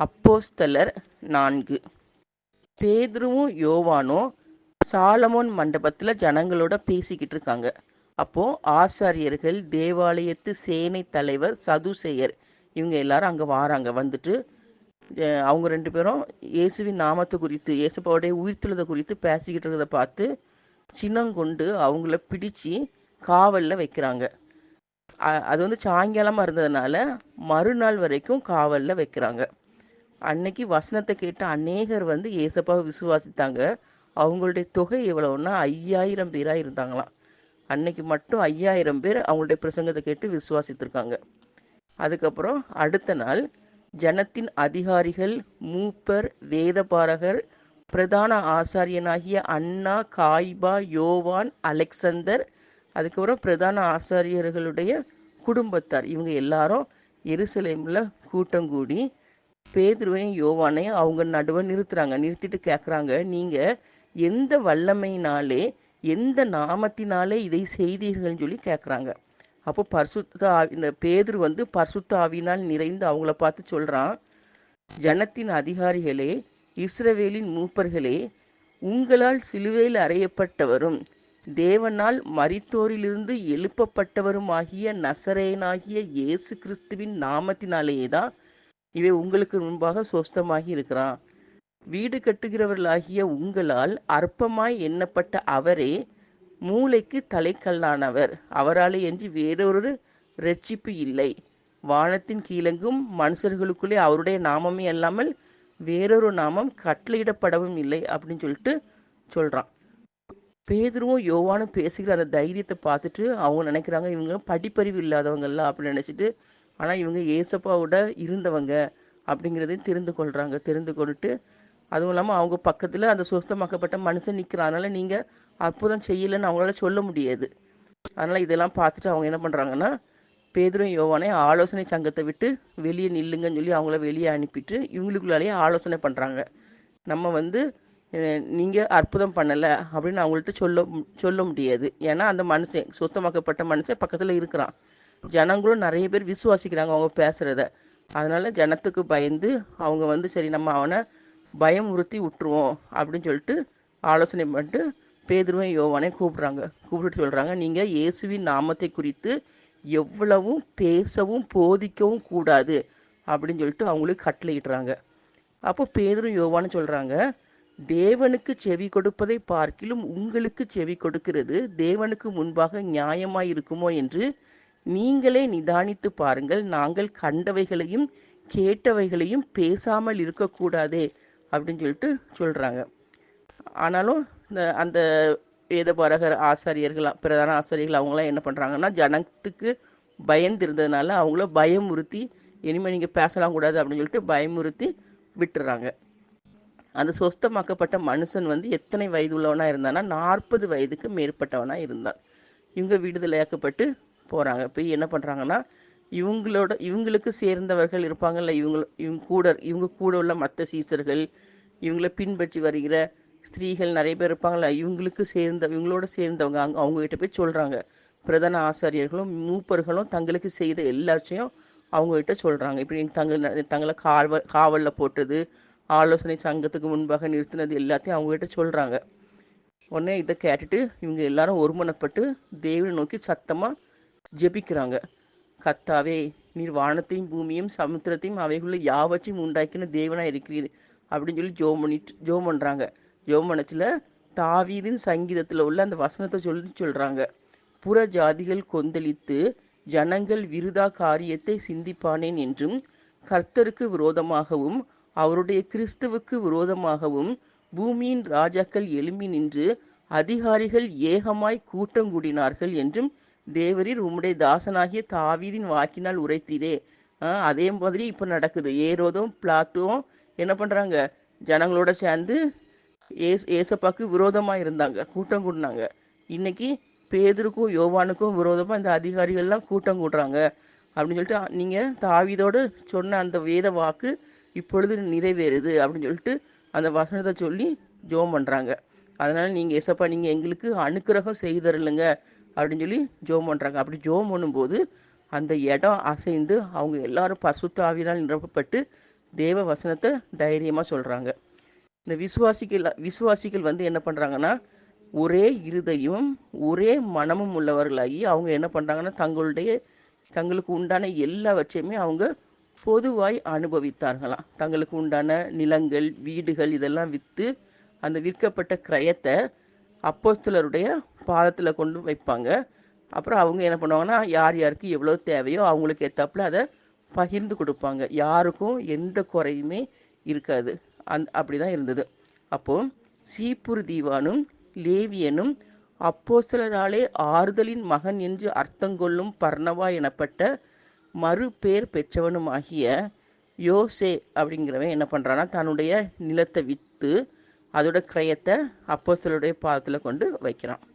அப்போஸ்தலர் நான்கு. பேதுருவும் யோவானும் சாலமோன் மண்டபத்தில் ஜனங்களோட பேசிக்கிட்டு இருக்காங்க அப்போது ஆசாரியர்கள் தேவாலயத்து சேனை தலைவர் சதுசேயர் இவங்க எல்லாரும் அங்கே வாராங்க. வந்துட்டு அவங்க ரெண்டு பேரும் இயேசுவின் நாமத்தை குறித்து இயேசுப்பாவுடைய உயிர்த்துள்ளதை குறித்து பேசிக்கிட்டு இருக்கிறத பார்த்து சின்னங்கொண்டு அவங்கள பிடிச்சு காவலில் வைக்கிறாங்க. அது வந்து சாயங்காலமாக இருந்ததுனால மறுநாள் வரைக்கும் காவலில் வைக்கிறாங்க. அன்னைக்கு வசனத்தை கேட்ட அநேகர் வந்து ஏசப்பாவை விசுவாசித்தாங்க. அவங்களுடைய தொகை எவ்வளவுன்னா ஐயாயிரம் பேராக இருந்தாங்களாம். அன்னைக்கு மட்டும் ஐயாயிரம் பேர் அவங்களுடைய பிரசங்கத்தை கேட்டு விசுவாசித்திருக்காங்க. அதுக்கப்புறம் அடுத்த நாள் ஜனத்தின் அதிகாரிகள் மூப்பர் வேதபாரகர் பிரதான ஆசாரியனாகிய அண்ணா காய்பா யோவான் அலெக்சந்தர் அதுக்கப்புறம் பிரதான ஆசாரியர்களுடைய குடும்பத்தார். இவங்க எல்லாரும் எருசலேமில் கூட்டம் கூடி பேதுருவையும் யோவானையும் அவங்க நடுவை நிறுத்துறாங்க. நிறுத்திட்டு கேட்குறாங்க நீங்கள் எந்த வல்லமையினாலே எந்த நாமத்தினாலே இதை செய்தீர்கள்னு சொல்லி கேட்குறாங்க அப்போ பரிசுத்த ஆவி- இந்த பேதுரு வந்து பரிசுத்த ஆவினால் நிறைந்து அவங்கள பார்த்து சொல்கிறான் ஜனத்தின் அதிகாரிகளே இஸ்ரவேலின் மூப்பர்களே உங்களால் சிலுவையில் அறையப்பட்டவரும் தேவனால் மரித்தோரிலிருந்து எழுப்பப்பட்டவருமாகிய நசரேனாகிய இயேசு கிறிஸ்துவின் நாமத்தினாலேயே தான் இவை உங்களுக்கு முன்பாக சொஸ்தமாகி இருக்கிறான். வீடு கட்டுகிறவர்களாகிய உங்களால் அற்பமாய் எண்ணப்பட்ட அவரே மூளைக்கு தலைக்கல்லானவர். அவராலே என்று வேறொரு ரட்சிப்பு இல்லை. வானத்தின் கீழெங்கும் மனுஷர்களுக்குள்ளே அவருடைய நாமமே அல்லாமல் வேறொரு நாமம் கட்டளையிடப்படவும் இல்லை அப்படின்னு சொல்லிட்டு சொல்கிறான் பேதுருவும் யோவானும் பேசுகிற அந்த தைரியத்தை பார்த்துட்டு அவங்க நினைக்கிறாங்க இவங்க படிப்பறிவு இல்லாதவங்கல்ல அப்படின்னு நினச்சிட்டு ஆனால் இவங்க ஏசப்பாவோட இருந்தவங்க அப்படிங்கிறதையும் தெரிந்து கொள்கிறாங்க தெரிந்து கொண்டுட்டு அதுவும் இல்லாமல் அவங்க பக்கத்தில் அந்த சுஸ்தமாக்கப்பட்ட மனுஷன் நிற்கிறான் அதனால் நீங்கள் அற்புதம் செய்யலைன்னு அவங்களால சொல்ல முடியாது. அதனால் இதெல்லாம் பார்த்துட்டு அவங்க என்ன பண்ணுறாங்கன்னா பேதரும் யோவானே ஆலோசனை சங்கத்தை விட்டு வெளியே நில்லுங்கன்னு சொல்லி அவங்கள வெளியே அனுப்பிட்டு இவங்களுக்குள்ளாலேயே ஆலோசனை பண்ணுறாங்க நம்ம வந்து நீங்கள் அற்புதம் பண்ணலை அப்படின்னு அவங்கள்ட்ட சொல்ல சொல்ல முடியாது. ஏன்னா அந்த மனுஷன் சுத்தமாக்கப்பட்ட மனுஷன் பக்கத்தில் இருக்கிறான். ஜனங்களும் நிறைய பேர் விசுவாசிக்கிறாங்க அவங்க பேசுகிறத அதனால் ஜனத்துக்கு பயந்து அவங்க வந்து சரி நம்ம அவனை பயமுறுத்தி விட்டுருவோம் அப்படின்னு சொல்லிட்டு ஆலோசனை பண்ணிட்டு பேதுருவன் யோவானே கூப்பிட்றாங்க. கூப்பிட்டு சொல்கிறாங்க நீங்கள் இயேசுவின் நாமத்தை குறித்து எவ்வளவும் பேசவும் போதிக்கவும் கூடாது அப்படின்னு சொல்லிட்டு அவங்களுக்கு கட்டளையிடுறாங்க. அப்போ பேதுரும் யோவான்னு சொல்கிறாங்க தேவனுக்கு செவி கொடுப்பதை பார்க்கிலும் உங்களுக்கு செவி கொடுக்கிறது தேவனுக்கு முன்பாக நியாயமாக இருக்குமோ என்று நீங்களே நிதானித்து பாருங்கள். நாங்கள் கண்டவைகளையும் கேட்டவைகளையும் பேசாமல் இருக்கக்கூடாதே அப்படின்னு சொல்லிட்டு சொல்கிறாங்க ஆனாலும் இந்த அந்த வேதபாரகர் ஆசாரியர்கள் பிரதான ஆசாரியர்கள் அவங்களாம் என்ன பண்ணுறாங்கன்னா ஜனத்துக்கு பயந்திருந்ததுனால அவங்கள பயமுறுத்தி இனிமேல் நீங்கள் பேசலாம் கூடாது அப்படின்னு சொல்லிட்டு பயமுறுத்தி விட்டுறாங்க. அந்த சொஸ்தமாக்கப்பட்ட மனுஷன் வந்து எத்தனை வயது உள்ளவனாக இருந்தானா நாற்பது வயதுக்கு மேற்பட்டவனாக இருந்தான். இவங்க விடுதலையாக்கப்பட்டு போகிறாங்க போய் என்ன பண்ணுறாங்கன்னா இவங்களோட இவங்களுக்கு சேர்ந்தவர்கள் இருப்பாங்கல்ல இவங்க இவங்க கூட இவங்க கூட உள்ள மற்ற சீசர்கள் இவங்களை பின்பற்றி வருகிற ஸ்திரீகள் நிறைய பேர் இருப்பாங்கல்ல இவங்களுக்கு சேர்ந்த இவங்களோட சேர்ந்தவங்க அங்கே அவங்ககிட்ட போய் சொல்கிறாங்க பிரதான ஆசாரியர்களும் மூப்பர்களும் தங்களுக்கு செய்த எல்லாத்தையும் அவங்ககிட்ட சொல்கிறாங்க இப்படி தங்கள் தங்களை காவல் காவலில் போட்டது ஆலோசனை சங்கத்துக்கு முன்பாக நிறுத்தினது எல்லாத்தையும் அவங்ககிட்ட சொல்கிறாங்க உடனே இதை கேட்டுட்டு இவங்க எல்லாரும் ஒருமனப்பட்டு தேவனை நோக்கி சத்தமாக ஜெபிக்கிறாங்க. கத்தாவே நீர் வானத்தையும் பூமியும் சமுத்திரத்தையும் அவைகளில் யாவற்றையும் உண்டாக்கின தேவனாக இருக்கிறீர் அப்படின்னு சொல்லி ஜோம் பண்ணிட்டு ஜோம் பண்ணுறாங்க ஜோம் பண்ணச்சில் தாவீதின் சங்கீதத்தில் உள்ள அந்த வசனத்தை சொல்லி சொல்கிறாங்க புற ஜாதிகள் கொந்தளித்து ஜனங்கள் விருதா காரியத்தை சிந்திப்பானேன் என்றும் கர்த்தருக்கு விரோதமாகவும் அவருடைய கிறிஸ்துவுக்கு விரோதமாகவும் பூமியின் ராஜாக்கள் எழும்பி நின்று அதிகாரிகள் ஏகமாய் கூட்டம் கூடினார்கள் என்றும் தேவரீர் உம்முடைய தாசனாகிய தாவீதின் வாக்கினால் உரைத்தீரே. ஆ, அதே மாதிரி இப்போ நடக்குது. ஏரோதும் பிளாத்தும் என்ன பண்ணுறாங்க ஜனங்களோட சேர்ந்து ஏஸ் ஏசப்பாக்கு விரோதமாக இருந்தாங்க. கூட்டம் கூடினாங்க. இன்னைக்கு பேதருக்கும் யோவானுக்கும் விரோதமாக இந்த அதிகாரிகள்லாம் கூட்டம் கூடுறாங்க. அப்படின்னு சொல்லிட்டு நீங்கள் தாவீதோடு சொன்ன அந்த வேத வாக்கு இப்பொழுது நிறைவேறுது. அப்படின்னு சொல்லிட்டு அந்த வசனத்தை சொல்லி ஜோம் பண்ணுறாங்க அதனால் நீங்கள் ஏசப்பா நீங்கள் எங்களுக்கு அனுக்கிரகம் செய்தருளுங்க அப்படின்னு சொல்லி ஜோம் பண்ணுறாங்க அப்படி ஜோம் பண்ணும்போது அந்த இடம் அசைந்து அவங்க எல்லாரும் பசுத்த ஆவியினால் நிரப்பப்பட்டு தேவ வசனத்தை தைரியமாக சொல்கிறாங்க இந்த விசுவாசிகள் விசுவாசிகள் வந்து என்ன பண்ணுறாங்கன்னா ஒரே இருதையும் ஒரே மனமும் உள்ளவர்களாகி அவங்க என்ன பண்ணுறாங்கன்னா தங்களுடைய தங்களுக்கு உண்டான எல்லாவற்றையுமே அவங்க பொதுவாய் அனுபவித்தார்களாம். தங்களுக்கு உண்டான நிலங்கள் வீடுகள் இதெல்லாம் விற்று அந்த விற்கப்பட்ட கிரயத்தை அப்போஸ்தலருடைய பாதத்தில் கொண்டு வைப்பாங்க. அப்புறம் அவங்க என்ன பண்ணுவாங்கன்னா யார் யாருக்கு எவ்வளோ தேவையோ அவங்களுக்கு ஏற்றாப்புல அதை பகிர்ந்து கொடுப்பாங்க. யாருக்கும் எந்த குறையுமே இருக்காது. அந் அப்படி தான் இருந்தது. அப்போது சீப்புரு தீவானும் லேவியனும் அப்போஸ்தலராலே ஆறுதலின் மகன் என்று அர்த்தங்கொள்ளும் பர்ணவா எனப்பட்ட மறுபேர் பெற்றவனும் ஆகிய யோசே அப்படிங்கிறவன் என்ன பண்ணுறான்னா தன்னுடைய நிலத்தை விற்று அதோட கிரயத்தை அப்போஸ்தலருடைய பாதத்தில் கொண்டு வைக்கிறான்.